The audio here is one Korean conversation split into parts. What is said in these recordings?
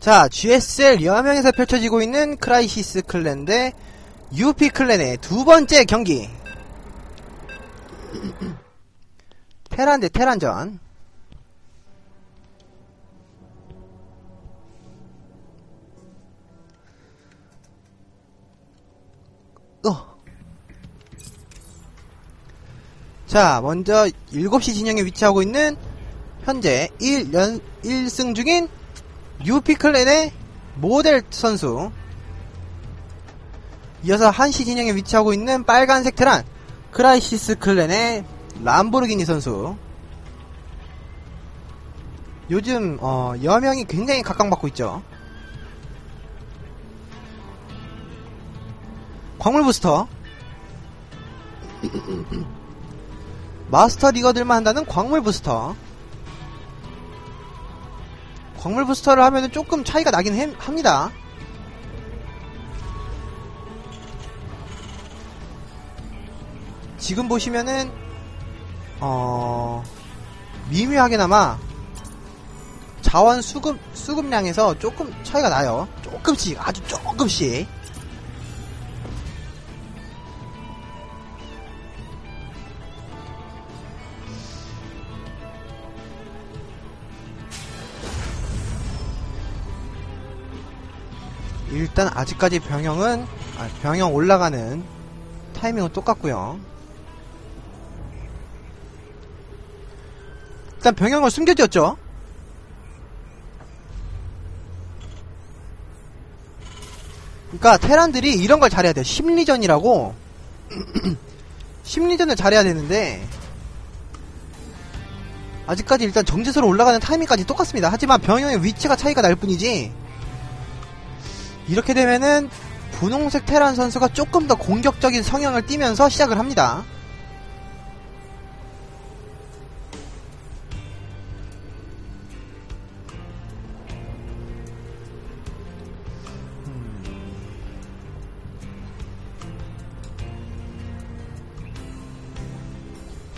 자, GSL 여명에서 펼쳐지고 있는 크라이시스 클랜 대 UP 클랜의 두 번째 경기. 테란 대 테란전. 어. 자, 먼저 7시 진영에 위치하고 있는 현재 1연, 1승 중인 UP 클랜의 모델 선수. 이어서 1시 진영에 위치하고 있는 빨간색 테란 크라이시스 클랜의 람보르기니 선수. 요즘 어, 여명이 굉장히 각광받고 있죠. 광물 부스터. 마스터 리거들만 한다는 광물 부스터. 광물 부스터를 하면은 조금 차이가 나긴 해- 합니다. 지금 보시면은 어 미묘하게나마 자원 수급 수급량에서 조금 차이가 나요. 조금씩 아주 조금씩. 일단 아직까지 병영은 아, 병영 올라가는 타이밍은 똑같고요. 일단 병영을 숨겨졌죠. 그러니까 테란들이 이런 걸 잘해야 돼요. 심리전이라고 심리전을 잘해야 되는데 아직까지 일단 정지수로 올라가는 타이밍까지 똑같습니다. 하지만 병영의 위치가 차이가 날 뿐이지 이렇게 되면은 분홍색 테란 선수가 조금 더 공격적인 성향을 띠면서 시작을 합니다.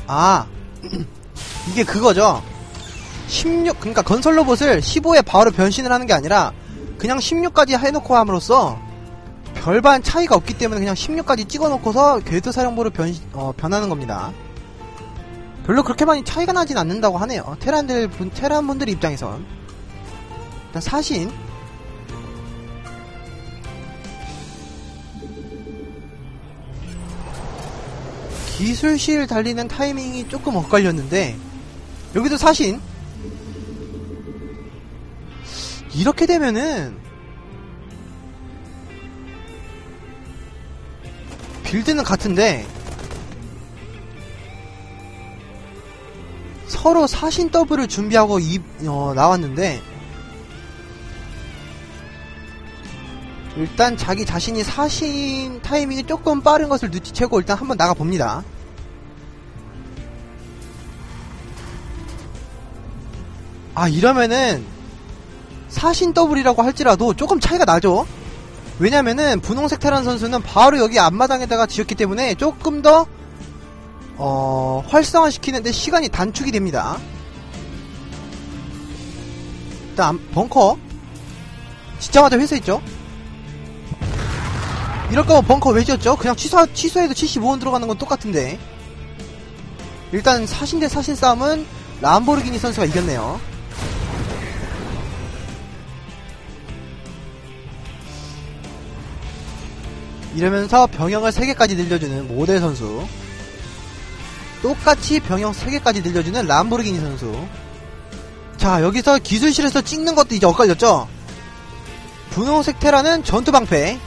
아, 이게 그거죠. 16, 그러니까 건설 로봇을 15에 바로 변신을 하는 게 아니라 그냥 16까지 해놓고 함으로써 별반 차이가 없기 때문에 그냥 16까지 찍어놓고서 궤도 사령부로 변, 어, 변하는 겁니다. 별로 그렇게 많이 차이가 나진 않는다고 하네요. 테란들 분, 테란 분들 입장에선. 일단 사신. 기술실 달리는 타이밍이 조금 엇갈렸는데, 여기도 사신. 이렇게 되면은, 빌드는 같은데, 서로 사신 더블을 준비하고 이, 어, 나왔는데, 일단 자기 자신이 사신 타이밍이 조금 빠른 것을 눈치채고 일단 한번 나가봅니다. 아, 이러면은, 사신 더블이라고 할지라도 조금 차이가 나죠? 왜냐면은, 분홍색 테란 선수는 바로 여기 앞마당에다가 지었기 때문에 조금 더, 어, 활성화 시키는데 시간이 단축이 됩니다. 일단, 벙커. 짓자마자 회수했죠? 이럴 거면 벙커 왜 지었죠? 그냥 취소, 취소해도 75원 들어가는 건 똑같은데. 일단 사신 대 사신 싸움은 람보르기니 선수가 이겼네요. 이러면서 병영을 3개까지 늘려주는 모델 선수. 똑같이 병영 3개까지 늘려주는 람보르기니 선수. 자, 여기서 기술실에서 찍는 것도 이제 엇갈렸죠? 분홍색 테라는 전투방패.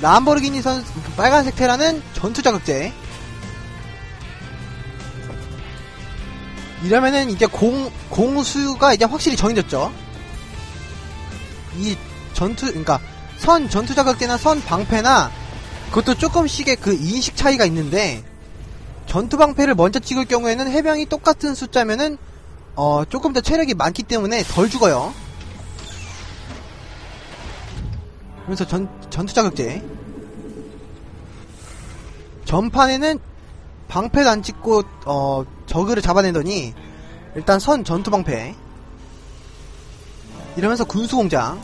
람보르기니 선수, 빨간색 테라는 전투 자극제. 이러면은 이제 공, 공수가 이제 확실히 정해졌죠. 이 전투, 그러니까 선 전투 자극제나 선 방패나 그것도 조금씩의 그 인식 차이가 있는데 전투 방패를 먼저 찍을 경우에는 해병이 똑같은 숫자면은 어 조금 더 체력이 많기 때문에 덜 죽어요. 그래서 전 전투 자극제. 전판에는 방패도 안 찍고 어 저그를 잡아내더니 일단 선 전투 방패. 이러면서 군수공장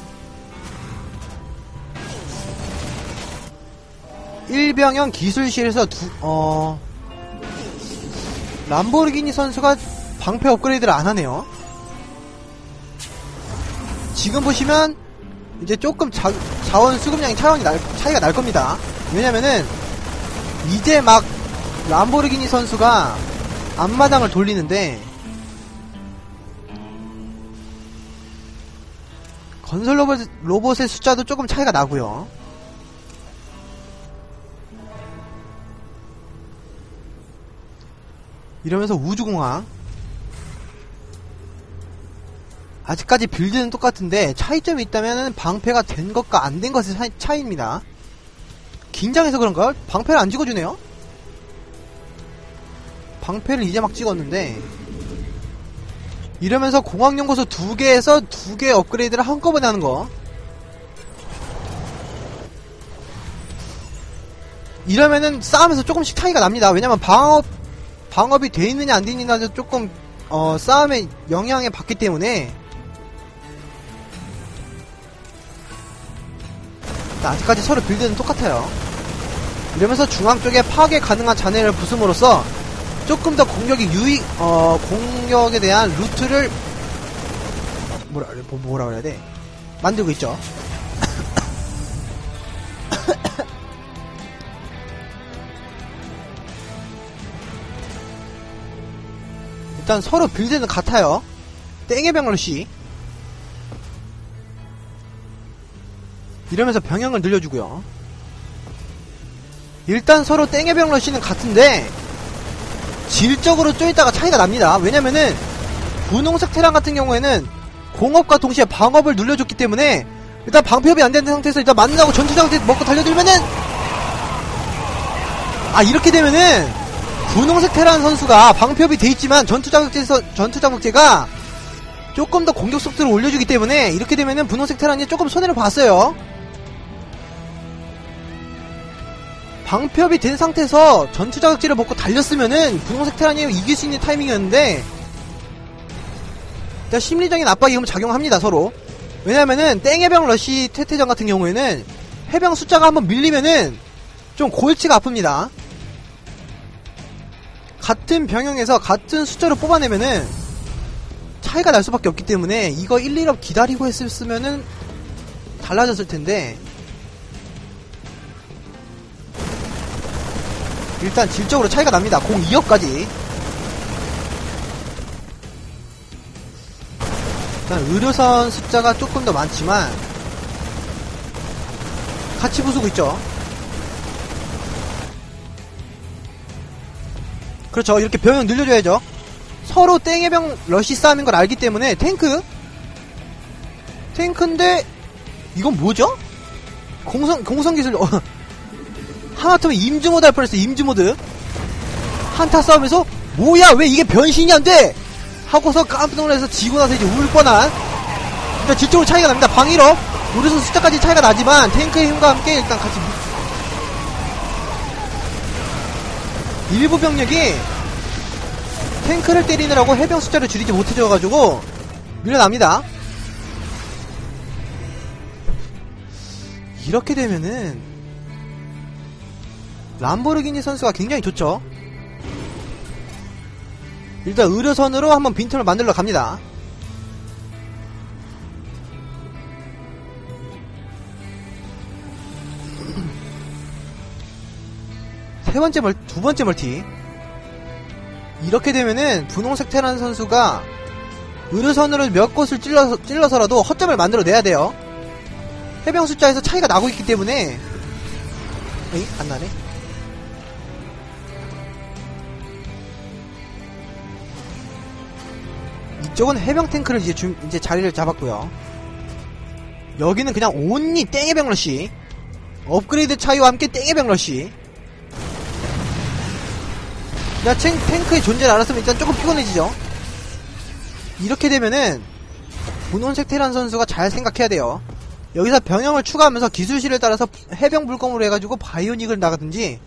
일병형 기술실에서 두, 어, 람보르기니 선수가 방패 업그레이드를 안 하네요. 지금 보시면 이제 조금 자, 자원 수급량이 차이가 날, 차이가 날 겁니다. 왜냐면은 이제 막 람보르기니 선수가 앞마당을 돌리는데 건설 로봇, 로봇의 숫자도 조금 차이가 나고요. 이러면서 우주공항 아직까지 빌드는 똑같은데 차이점이 있다면 방패가 된 것과 안 된 것의 차이, 차이 입니다. 긴장해서 그런가? 방패를 안 찍어주네요? 방패를 이제 막 찍었는데 이러면서 공항연구소 두 개에서 두 개 업그레이드를 한꺼번에 하는 거 이러면은 싸움에서 조금씩 차이가 납니다. 왜냐면 방업 방업이 돼 있느냐 안 돼 있느냐도 조금 어, 싸움에 영향을 받기 때문에 아직까지 서로 빌드는 똑같아요. 이러면서 중앙 쪽에 파괴 가능한 잔해를 부숨으로써 조금 더 공격이 유익, 어, 공격에 대한 루트를 뭐라, 뭐, 뭐라 그래야 돼? 만들고 있죠. 일단 서로 빌드는 같아요. 땡의 병러시 이러면서 병영을 늘려주고요. 일단 서로 땡의 병러시는 같은데 질적으로 좀 있다가 차이가 납니다. 왜냐면은 분홍색 테란 같은 경우에는 공업과 동시에 방업을 눌려줬기 때문에 일단 방패업이 안 되는 상태에서 일단 만나고 전투장대 먹고 달려들면은 아 이렇게 되면은 분홍색 테란 선수가 방패업이 돼 있지만 전투 자극제에서 전투 자극제가 조금 더 공격 속도를 올려주기 때문에 이렇게 되면은 분홍색 테란이 조금 손해를 봤어요. 방패업이 된 상태에서 전투 자극제를 먹고 달렸으면은 분홍색 테란이 이길 수 있는 타이밍이었는데 일단 심리적인 압박이 그럼 작용합니다 서로 왜냐면은 땡해병 러시 태태전 같은 경우에는 해병 숫자가 한번 밀리면은 좀 골치가 아픕니다 같은 병영에서 같은 숫자로 뽑아내면은 차이가 날 수밖에 없기 때문에 이거 1, 2업 기다리고 했었으면은 달라졌을 텐데 일단 질적으로 차이가 납니다. 공 2억까지. 일단 의료선 숫자가 조금 더 많지만 같이 부수고 있죠. 그렇죠. 이렇게 병력 늘려줘야죠. 서로 땡해병 러시 싸움인 걸 알기 때문에 탱크 탱크인데 이건 뭐죠? 공성 공성 기술 어, 하마터면 임주모드 할 뻔했어 임주모드 한타 싸움에서 뭐야 왜 이게 변신이 안돼 하고서 깜짝 놀라서 지고 나서 이제 울 뻔한 일단 질적으로 차이가 납니다 방위로 우리선 숫자까지 차이가 나지만 탱크의 힘과 함께 일단 같이 일부 병력이 탱크를 때리느라고 해병 숫자를 줄이지 못해줘가지고 밀려납니다. 이렇게 되면은 람보르기니 선수가 굉장히 좋죠. 일단 의료선으로 한번 빈틈을 만들러 갑니다 세 번째 멀, 두 번째 멀티. 이렇게 되면은 분홍색 테란 선수가 의료선으로 몇 곳을 찔러서, 찔러서라도 허점을 만들어내야 돼요. 해병 숫자에서 차이가 나고 있기 때문에 에이? 안 나네. 이쪽은 해병 탱크를 이제 주, 이제 자리를 잡았고요. 여기는 그냥 온리 땡해병 러시 업그레이드 차이와 함께 땡해병 러시 야, 탱, 탱크의 존재를 알았으면 일단 조금 피곤해지죠. 이렇게 되면은 분홍색 테란 선수가 잘 생각해야 돼요. 여기서 병영을 추가하면서 기술실을 따라서 해병 불검으로 해가지고 바이오닉을 나가든지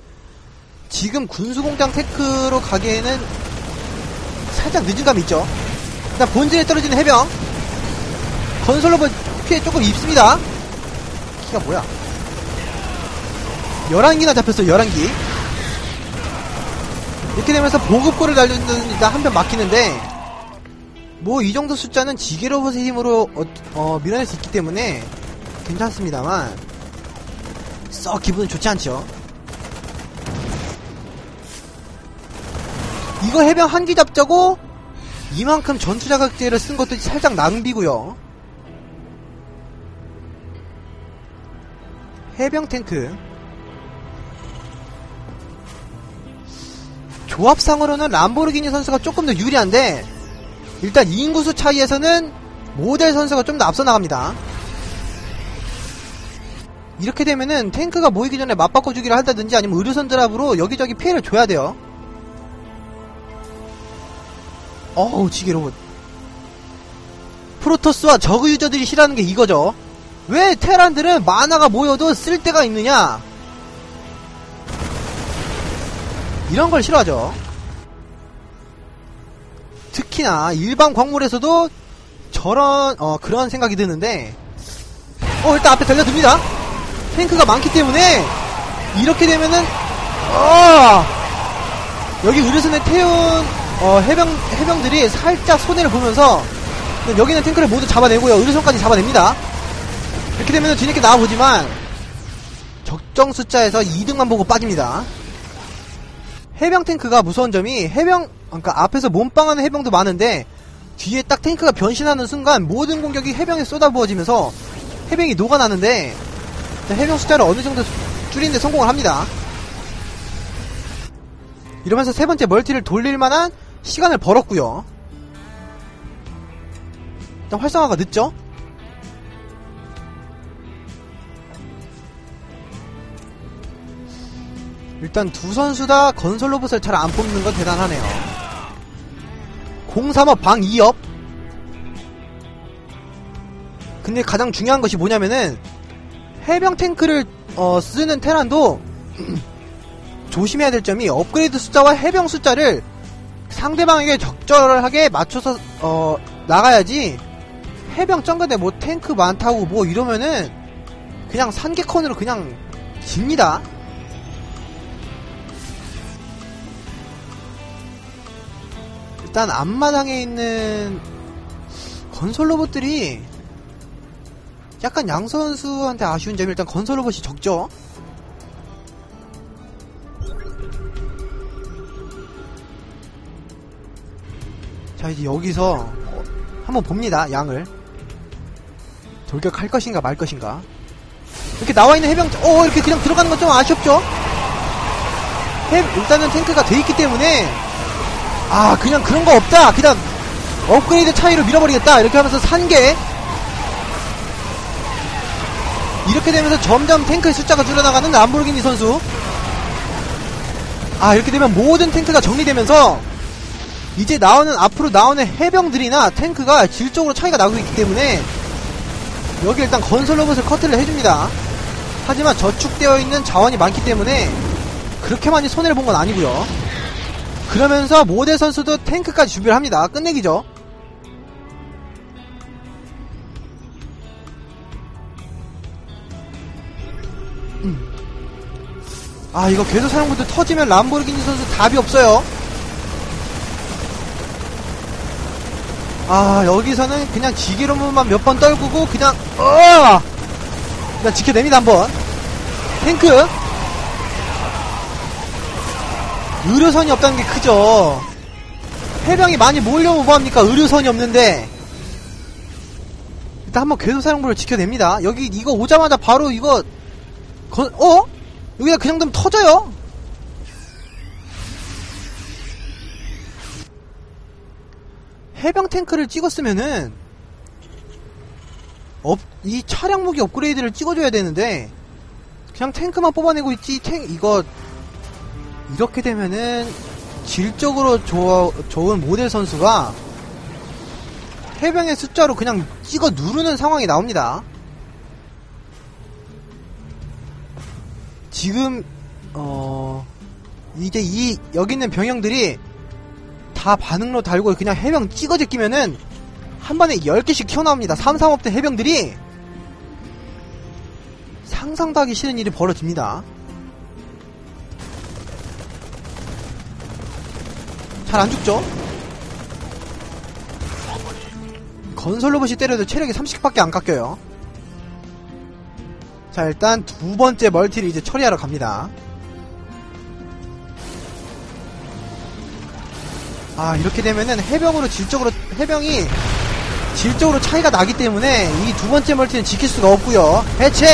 지금 군수공장 테크로 가기에는 살짝 늦은 감이 있죠. 일단 본진에 떨어지는 해병 건설로봇 피해 조금 입습니다. 키가 뭐야? 11기나 잡혔어요, 11기. 이렇게 되면서 보급고를 날리는 일단 한 편 막히는데, 뭐, 이 정도 숫자는 지게 로봇의 힘으로, 어, 어, 밀어낼 수 있기 때문에, 괜찮습니다만, 썩 기분은 좋지 않죠. 이거 해병 한 기 잡자고, 이만큼 전투 자극제를 쓴 것도 살짝 낭비고요. 해병 탱크 조합상으로는 람보르기니 선수가 조금 더 유리한데 일단 인구수 차이에서는 모델 선수가 좀 더 앞서 나갑니다. 이렇게 되면은 탱크가 모이기 전에 맞바꿔주기를 한다든지 아니면 의료선 드랍으로 여기저기 피해를 줘야 돼요. 어우 지게 로봇 프로토스와 저그 유저들이 싫어하는 게 이거죠. 왜 테란들은 만화가 모여도 쓸 데가 있느냐? 이런 걸 싫어하죠. 특히나 일반 광물에서도 저런 어 그런 생각이 드는데 어 일단 앞에 달려듭니다. 탱크가 많기 때문에 이렇게 되면은 어 여기 의료선에 태운 어 해병 해병들이 살짝 손해를 보면서 여기는 탱크를 모두 잡아내고요. 의료선까지 잡아냅니다. 이렇게 되면 뒤늦게 나와보지만 적정 숫자에서 2등만 보고 빠집니다. 해병 탱크가 무서운 점이 해병 그러니까 앞에서 몸빵하는 해병도 많은데 뒤에 딱 탱크가 변신하는 순간 모든 공격이 해병에 쏟아부어지면서 해병이 녹아나는데 해병 숫자를 어느 정도 줄이는데 성공을 합니다. 이러면서 세 번째 멀티를 돌릴 만한 시간을 벌었고요. 일단 활성화가 늦죠? 일단 두 선수 다 건설 로봇을 잘 안 뽑는 건 대단하네요. 035 방 2업. 근데 가장 중요한 것이 뭐냐면은 해병 탱크를 어, 쓰는 테란도 조심해야 될 점이 업그레이드 숫자와 해병 숫자를 상대방에게 적절하게 맞춰서 어, 나가야지 해병 쩡근데 뭐 탱크 많다고 뭐 이러면은 그냥 산개컨으로 그냥 집니다. 일단 앞마당에 있는 건설 로봇들이 약간 양 선수한테 아쉬운 점이 일단 건설 로봇이 적죠. 자 이제 여기서 어, 한번 봅니다 양을. 돌격할 것인가 말 것인가. 이렇게 나와있는 해병 어 이렇게 그냥 들어가는 건 좀 아쉽죠? 해, 일단은 탱크가 돼 있기 때문에 아 그냥 그런 거 없다. 그냥 업그레이드 차이로 밀어버리겠다. 이렇게 하면서 산게 이렇게 되면서 점점 탱크의 숫자가 줄어나가는 람보르기니 선수. 아 이렇게 되면 모든 탱크가 정리되면서 이제 나오는 앞으로 나오는 해병들이나 탱크가 질적으로 차이가 나고 있기 때문에 여기 일단 건설 로봇을 커트를 해줍니다. 하지만 저축되어 있는 자원이 많기 때문에 그렇게 많이 손해를 본 건 아니고요 그러면서 모델 선수도 탱크까지 준비를 합니다. 끝내기죠. 음. 아 이거 궤도 사용부터 터지면 람보르기니 선수 답이 없어요. 아 여기서는 그냥 지게로만 몇 번 떨구고 그냥 어 그냥 지켜냅니다 한번 탱크 의료선이 없다는 게 크죠. 해병이 많이 몰려오면 뭐합니까? 의료선이 없는데. 일단 한번 궤도 사령부를 지켜냅니다. 여기 이거 오자마자 바로 이거 건, 어? 여기가 그냥 되면 터져요. 해병 탱크를 찍었으면은 업, 이 차량 무기 업그레이드를 찍어줘야 되는데 그냥 탱크만 뽑아내고 있지 탱 이거 이렇게 되면은 질적으로 조, 좋은 모델 선수가 해병의 숫자로 그냥 찍어 누르는 상황이 나옵니다. 지금 어 이제 이 여기 있는 병영들이 다 반응로 달고 그냥 해병 찍어 제끼면은 한 번에 10개씩 튀어나옵니다. 335대 해병들이 상상도 하기 싫은 일이 벌어집니다. 잘 안 죽죠? 건설 로봇이 때려도 체력이 30밖에 안 깎여요. 자, 일단 두 번째 멀티를 이제 처리하러 갑니다. 아, 이렇게 되면은 해병으로 질적으로, 해병이 질적으로 차이가 나기 때문에 이 두 번째 멀티는 지킬 수가 없고요 해체!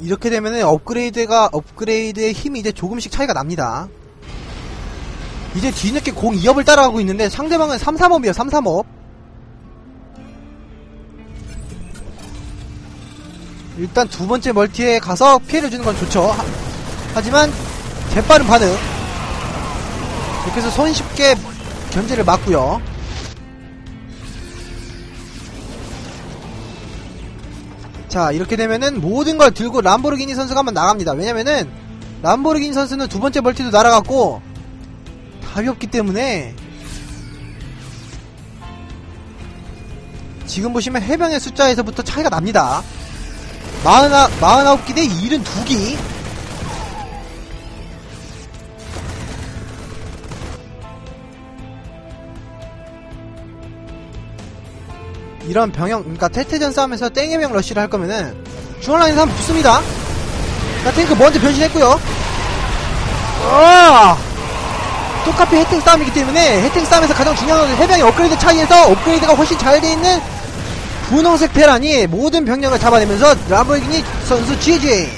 이렇게 되면은 업그레이드가, 업그레이드의 힘이 이제 조금씩 차이가 납니다. 이제 뒤늦게 공 2업을 따라가고 있는데 상대방은 335이에요, 335. 일단 두 번째 멀티에 가서 피해를 주는 건 좋죠. 하, 하지만 재빠른 반응. 이렇게 해서 손쉽게 견제를 막고요. 자 이렇게 되면은 모든 걸 들고 람보르기니 선수가 한번 나갑니다. 왜냐면은 람보르기니 선수는 두 번째 멀티도 날아갔고 답이 없기 때문에 지금 보시면 해병의 숫자에서부터 차이가 납니다. 49, 49기 대 72기. 이런 병영, 그러니까 태태전 싸움에서 땡해병 러쉬를 할 거면은 중앙라인에서 한번 붙습니다. 자, 탱크 먼저 변신했고요. 아! 똑같이 혜택 싸움이기 때문에 혜택 싸움에서 가장 중요한 건 해병의 업그레이드 차이에서 업그레이드가 훨씬 잘 돼 있는 분홍색 테란이 모든 병력을 잡아내면서 람보르기니 선수 GG